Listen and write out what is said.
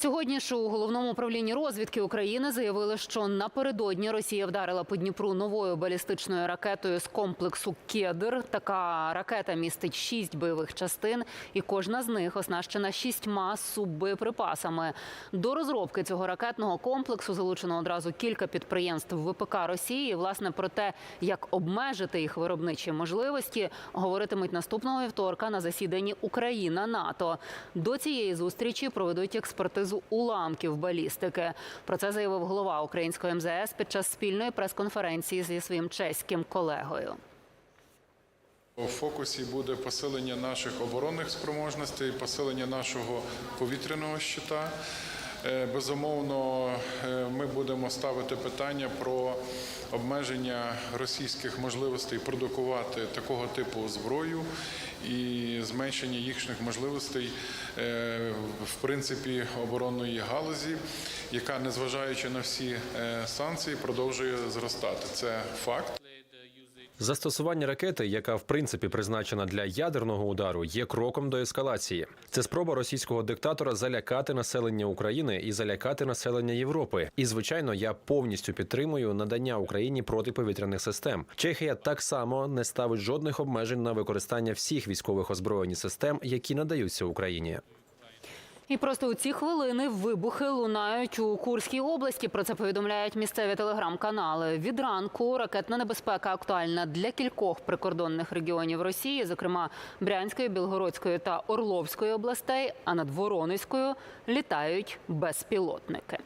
Сьогодні ж у головному управлінні розвідки України заявили, що напередодні Росія вдарила по Дніпру новою балістичною ракетою з комплексу Кедр. Така ракета містить шість бойових частин, і кожна з них оснащена шістьма суббоєприпасами. До розробки цього ракетного комплексу залучено одразу кілька підприємств ВПК Росії. Власне про те, як обмежити їх виробничі можливості, говоритимуть наступного вівторка на засіданні Україна НАТО. До цієї зустрічі проведуть експертизу уламків балістики. Про це заявив голова української МЗС під час спільної прес-конференції зі своїм чеським колегою. У фокусі буде посилення наших оборонних спроможностей, посилення нашого повітряного щита. Е, Безумовно, е, ми будемо ставити питання про обмеження російських можливостей продукувати такого типу зброю і зменшення їхніх можливостей е, в принципі оборонної галузі, яка, незважаючи на всі санкції, продовжує зростати. Це факт. Застосування ракети, яка в принципі призначена для ядерного удару, є кроком до ескалації. Це спроба російського диктатора залякати населення України і залякати населення Європи. І звичайно, я повністю підтримую надання Україні протиповітряних систем. Чехія так само не ставить жодних обмежень на використання всіх військових озброєнь систем, які надаються Україні. І просто у ці хвилини вибухи лунають у Курській області. Про це повідомляють місцеві телеграм-канали. Від ранку ракетна небезпека актуальна для кількох прикордонних регіонів Росії, зокрема Брянської, Білгородської та Орловської областей. А над Воронезькою літають безпілотники.